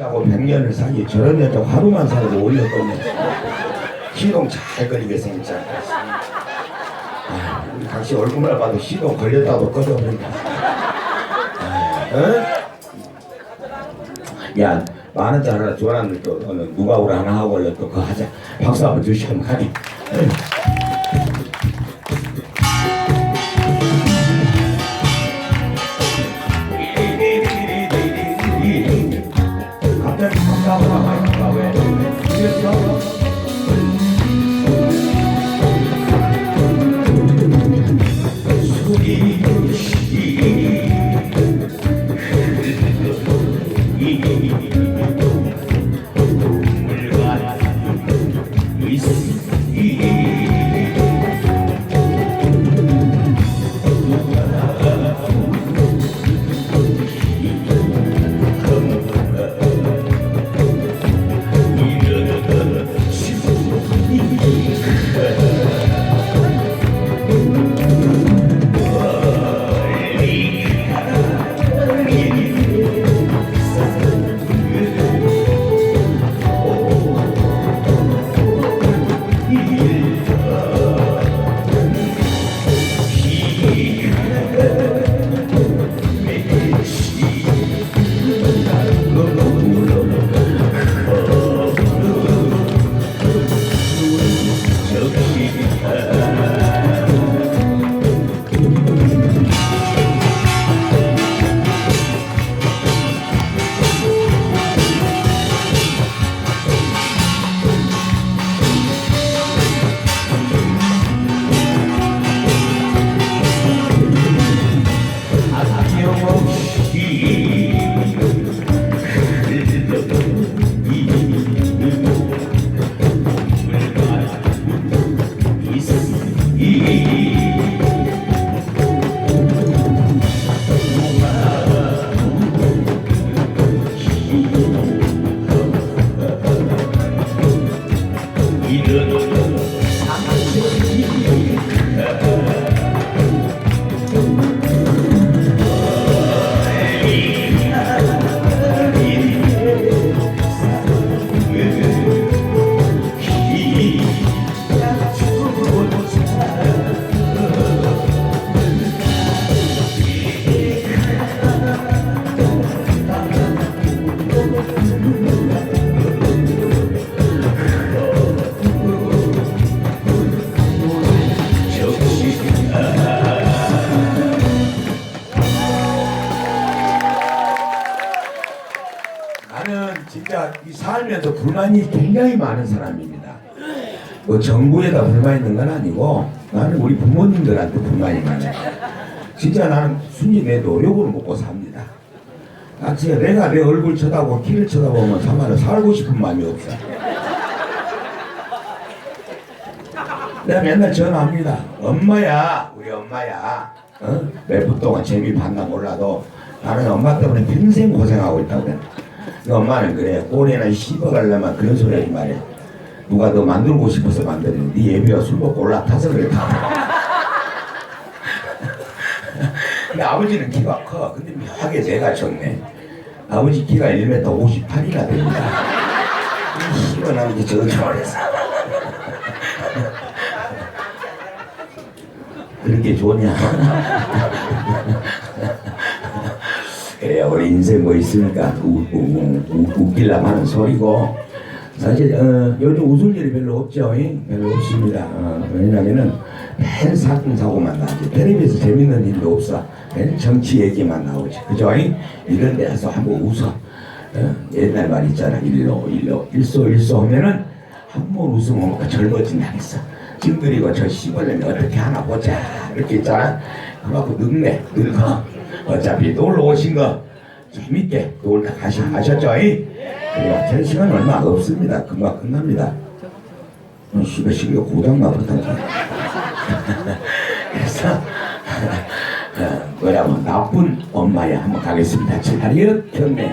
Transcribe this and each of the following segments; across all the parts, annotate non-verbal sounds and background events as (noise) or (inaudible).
하고 100년을 사기 저런 여자 하루만 살고 올렸더니 시동 잘 걸리게 생겼잖아. 아, 우리 각시 얼굴만 봐도 시동 걸렸다고 꺼져버린다. 아, 어? 야, 많은 짤 하나 좋아하는 또 어느 누가 우리 하나 하고 올려 또 그거 하자. 박수 한번 주시면 가니. 나 진짜 이 살면서 불만이 굉장히 많은 사람입니다. 뭐 정부에다 불만 있는 건 아니고 나는 우리 부모님들한테 불만이 많아요. 진짜 나는 순히 내 노력으로 먹고 삽니다. 나 진짜 내가 내 얼굴 쳐다보고 키를 쳐다보면 참말로 살고 싶은 마음이 없어. 내가 맨날 전화합니다. 엄마야, 우리 엄마야. 어? 몇분 동안 재미 봤나 몰라도 나는 엄마 때문에 평생 고생하고 있다고 그래. 그 엄마는 그래. 꼴에나 씹어가려면 그런 소리 하지 말해. 누가 너 만들고 싶어서 만드는 네 예비가 술 먹고 올라타서 그랬다. (laughs) 근데 아버지는 키가 커. 근데 묘하게 내가 적네. 아버지 키가 1m 58이나 됩니다. 시원한 게 저렇게 말했어. (laughs) 그렇게 좋냐? (laughs) 그래 우리 인생 뭐 있습니까? 우, 우, 웃기려고 하는 소리고. 사실 어, 요즘 웃을 일이 별로 없죠 잉? 별로 없습니다. 어, 왜냐면은 맨 사건 사고만 나지. 텔레비에서 재밌는 일도 없어. 맨 정치 얘기만 나오지. 그죠 잉? 이런 데서 한번 웃어. 어? 옛날 말 있잖아. 일로 일로 일소 일소 하면은 한 번 웃으면 뭔가 젊어진다 했어. 찡그리고 저 씹으려면 어떻게 하나 보자. 이렇게 있잖아. 그래갖고 늙네 늙어 어차피 놀러 오신 거 재밌게 놀다 가시 하셨죠? 이? 그래요. 제 시간 얼마 없습니다. 금방 끝납니다. 어, 시가 시가 고장나 버터 그래서 어, 뭐라고 나쁜 엄마야 한번 가겠습니다. 차렷 경례.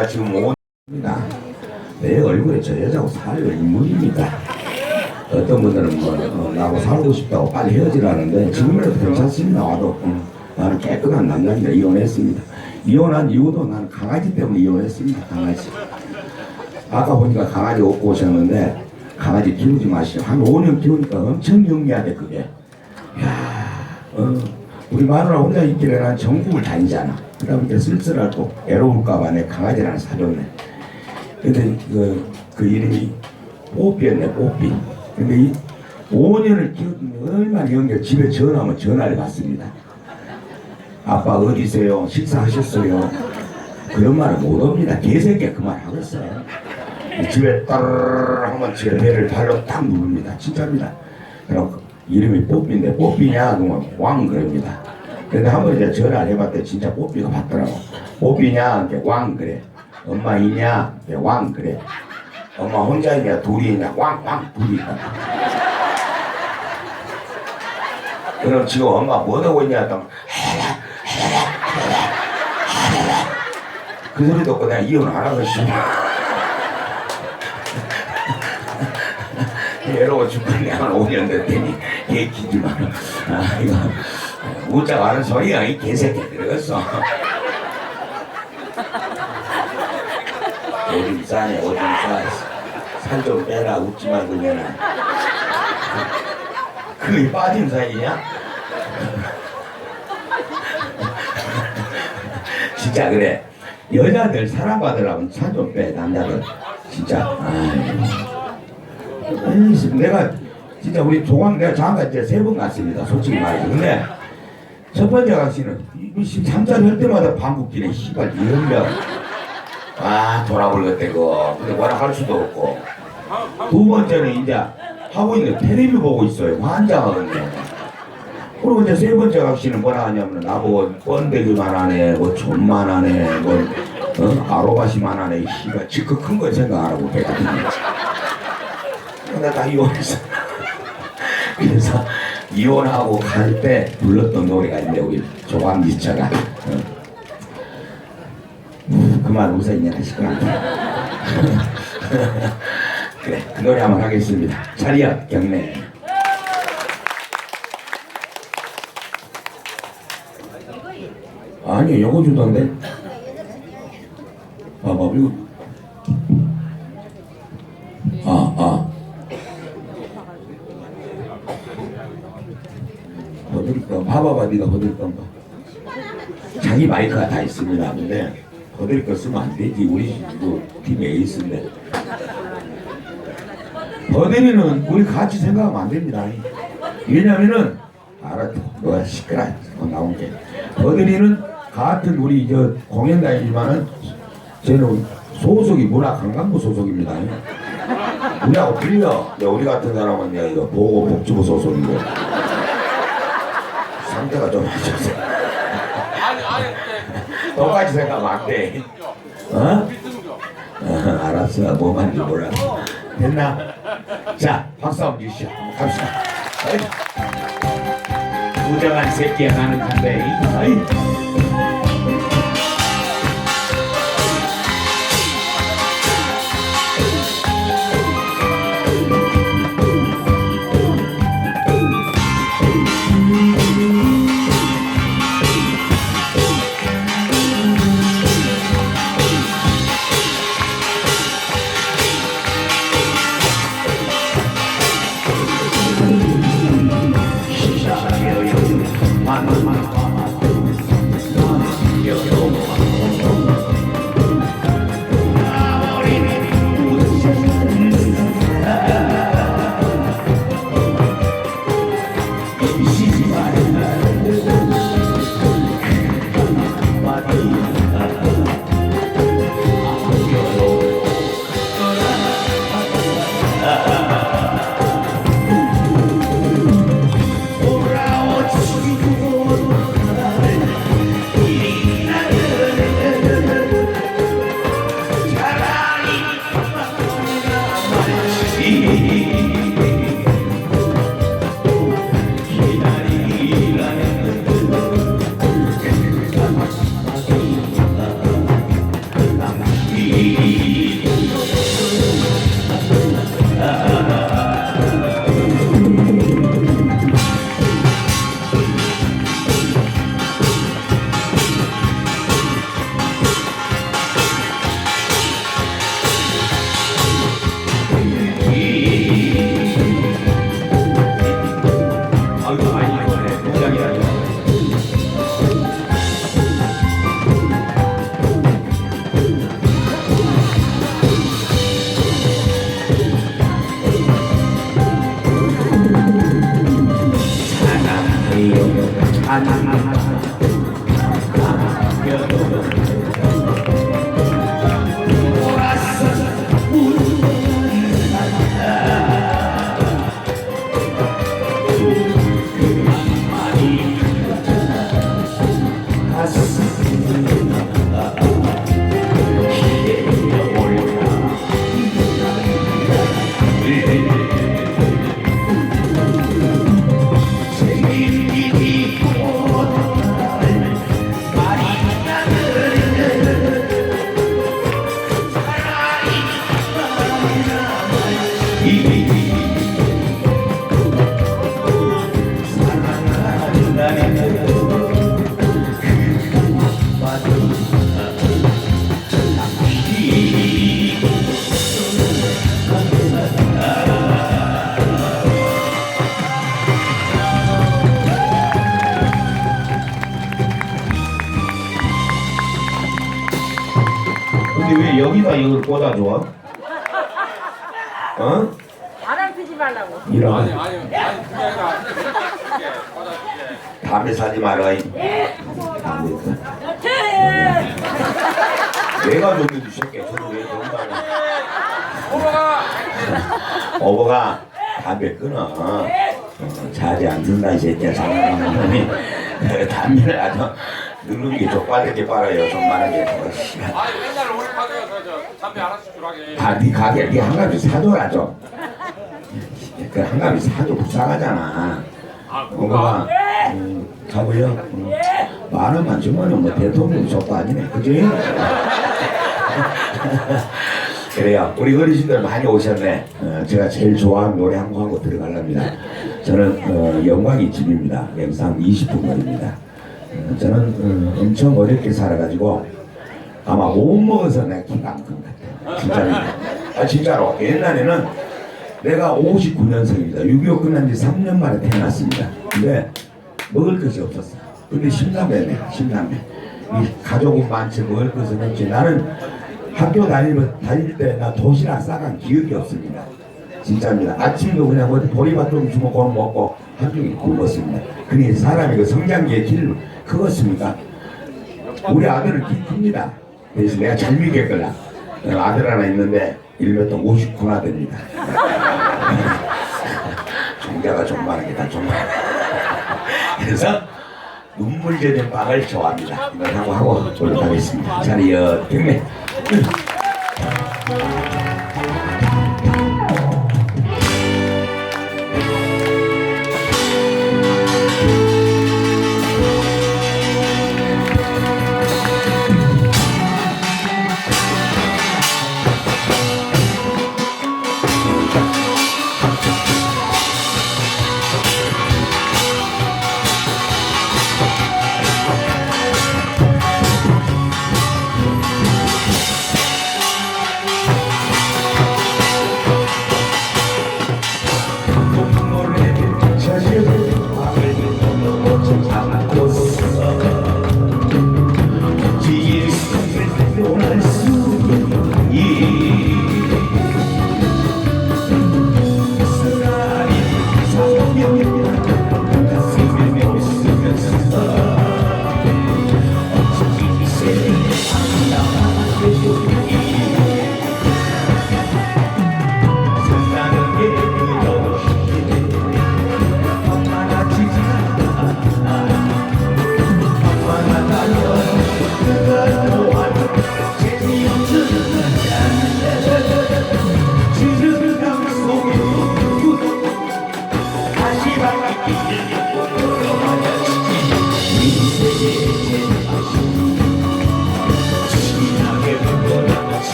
지가 지금 5년입니다. 내 얼굴에 저 여자하고 살 인물입니다. 어떤 분들은 뭐 어, 나하고 살고 싶다고 빨리 헤어지라는데 지금이라도 괜찮습니다. 와도 음, 나는 깨끗한 남자니까 이혼했습니다. 이혼한 이유도 나는 강아지 때문에 이혼했습니다. 강아지. 아까 보니까 강아지 옷고 오셨는데 강아지 키우지 마시오. 한 5년 키우니까 엄청 영리하대 그게. 야, 어, 우리 마누라 혼자 있길래 난 전국을 다니잖아. 보니까 쓸쓸하고 외로울까봐 내 강아지를 하나 사줬네. 근데 그, 그 이름이 뽀삐였네, 뽀삐. 근데 이 5년을 키웠더니 얼마나 영리해. 집에 전화하면 전화를 받습니다. 아빠 어디세요? 식사하셨어요? 그런 말을 못 합니다. 개새끼 그말 하고 있어요. 집에 따르르 하면 제 배를 발로 딱 누릅니다. 진짜입니다. 그럼 이름이 뽀삐인데 뽀삐냐? 그러면 왕 그럽니다. 근데 한 번 이제 전화를 해봤더니 진짜 뽀삐가 받더라고. 뽀삐냐? 왕 그래. 엄마 있냐? 왕 그래. 엄마 혼자 있냐? 둘이 있냐? 왕, 왕, 둘이 있다. 그럼 지금 엄마 뭐 하고 있냐? 했더니 그 소리 듣고 내가 이혼 안 하고 싶어. 외로워 죽겠네 한 5년 됐더니 얘 기지 마. 아 이거 웃자고 하는 소리야 이 개새끼 들었어. 오줌 싸네 오줌 싸. 살 좀 빼라 웃지 마 그러면은. 그게 빠진 사이냐? (laughs) 진짜 그래. 여자들 사랑받으려면 살 좀 빼, 남자들. 진짜. 에이씨, 내가 진짜 우리 조광 내가 장가 이제 세 번 갔습니다. 솔직히 말해서. 근데 첫 번째 강씨는 잠자리 할 때마다 방귀끼네. 씨발, 이런면. 아, 그거. 근데 뭐라 할 수도 없고. 두 번째는 이제 하고 있는 텔레비 보고 있어요. 환장하거든요. 그리고 이제 세 번째 각시는 뭐라 하냐면 나보고 번데기만 하네, 뭐 존만 하네, 뭐 어? 아로바시만 하네, 이 씨가 지껏 큰거 생각 안 하고 배가 근데 다 이혼했어. 그래서 이혼하고 갈 때 불렀던 노래가 있는데 우리 조광지처가. 어. 그만 웃어 있냐 하시구나 그래 그 노래 한번 하겠습니다. 차리야 경례 아니 요거 주던데. 봐봐 이거 거들 거 봐봐봐 네가 거들 건거 자기 마이크가 다 있습니다. 근데 거들 거 쓰면 안 되지. 우리 그팀 에이스인데. 버들이는 우리 같이 생각하면 안 됩니다. 왜냐면은 알았어 너가 시끄러 어, 나온 게. 버들이는 같은 우리 저 공연단이지만은 저는 소속이 문화관광부 소속입니다. 우리하고 틀려. 야, 우리 같은 사람은 야, 이거 보건복지부 소속이고 상태가 좀안 좋아서 아니 아니 근데 똑같이 생각하면 안 돼. 어? 어, 알았어. 뭐 말인지 몰라. 됐나? 자, 박수 한번 주시죠. 한번 갑시다. 어이. 부정한 새끼야 나는. 어이. 아이 이걸 꽂아줘? 어? 바람 피지 말라고. 아니 이런 아니 아니 그게 아니라 이렇게 받아줄게 담배 사지 마라. 이. 담배 사. 내가 줬는데 새끼 저는 왜 돈다냐? 오버가 어버가 담배 끊어. 어, 자지 않는다 이 새끼야 장난하는 놈이 담배를 아주 누르는 게 족발렇게 빨아요. 정말하게. 아니 맨날 우리 가게에서 저 담배 하나씩 주라게. 아네 가게 네한 가지 사줘라 좀. 그한 가지 사줘 불쌍하잖아. 건강아 음, 가고요. 음, 만 원만 주면은 뭐 대통령 속도 아니네. 그지? (laughs) 그래요. 우리 어르신들 많이 오셨네. 어, 제가 제일 좋아하는 노래 한 곡 하고 들어가랍니다. 저는 어, 영광이 집입니다. 영상 20분 거리입니다. 어, 저는 어, 엄청 어렵게 살아가지고 아마 못 먹어서 내가 키가 안 큰 것 같아요. 진짜입니다 아 진짜로. 옛날에는 내가 59년생입니다. 6.25 끝난 지 3년 만에 태어났습니다. 근데 먹을 것이 없었어 근데 심남매네 심남매. 이 가족은 많지 먹을 것은 없지. 나는 학교 다니면 다닐 때 나 도시락 싸간 기억이 없습니다. 진짜입니다. 아침도 그냥 어디 보리밥 좀 주먹 고 먹고 한종일 굶었습니다. 그니 사람이 그 성장기의 길 크겠습니까 우리 아들은 키 큽니다. 그래서 내가 잘 믿겠거라. 어, 아들 하나 있는데 1m 59나 됩니다. (laughs) 종자가 존만하기다 존만. 그래서 눈물 젖은 빵을 좋아합니다. 이걸 하고 하고 올라가겠습니다. 자리여 경례.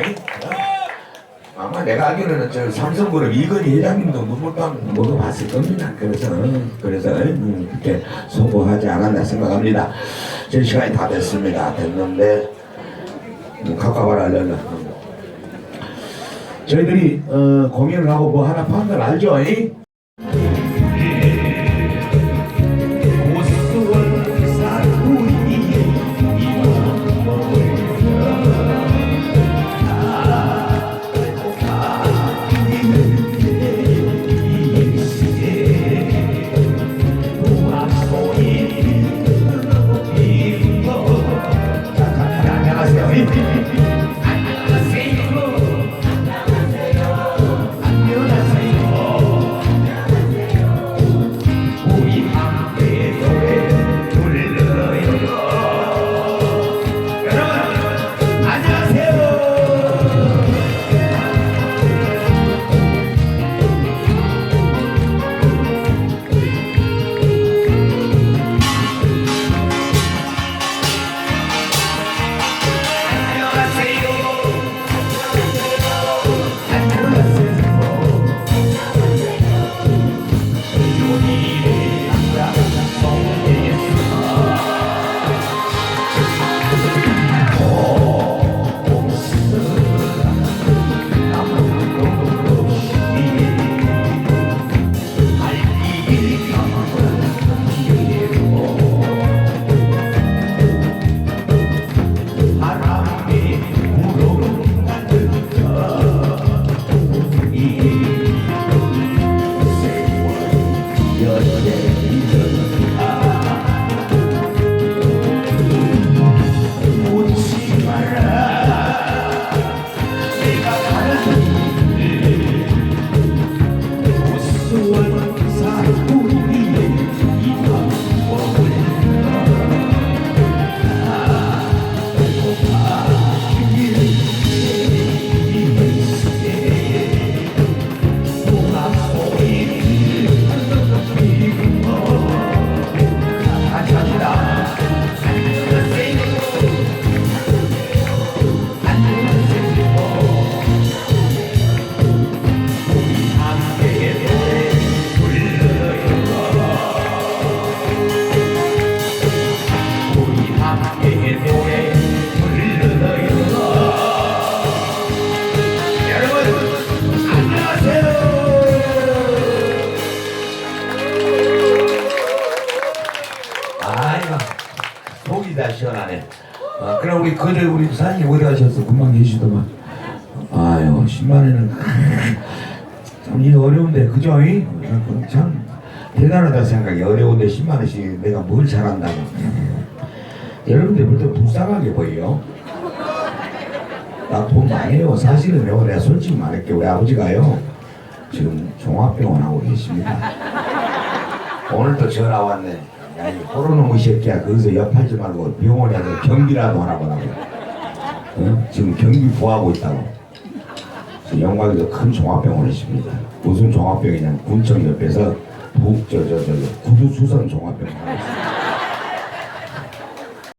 잉? 어? 아마 내가 알기로는 저 삼성그룹 이건희 회장님도 눈물빵 먹어봤을 겁니다. 그래서 그래서 음, 그렇게 소고하지 않았나 생각합니다. 제 시간이 다 됐습니다. 됐는데 음, 가까워라 알려라. 저희들이 어, 공연을 하고 뭐 하나 파는 걸 알죠? 잉? 그래 우리 사장님 어디 가셨어? 금방 계시더만. 아유 10만 원은 참 이거 어려운데 그죠? 이? 참 대단하다 생각이 어려운데 10만 원씩 내가 뭘 잘한다고. 여러분들 볼때 불쌍하게 보여. 나돈 많이 해요. 사실은 요, 내가 솔직히 말할게. 우리 아버지가요, 지금 종합병원 하고 계십니다. 오늘 또 전화 왔네. 야, 이 호러놈의 새끼야. 거기서 옆하지 말고 병원에 가서 경비라도 하나 보라고. 어? 지금 경비 구하고 있다고. 영광에서 큰 종합병원에 있습니다. 무슨 종합병이냐. 군청 옆에서 북, 저, 저, 저, 저 구두수선 종합병원 하고 있습니다.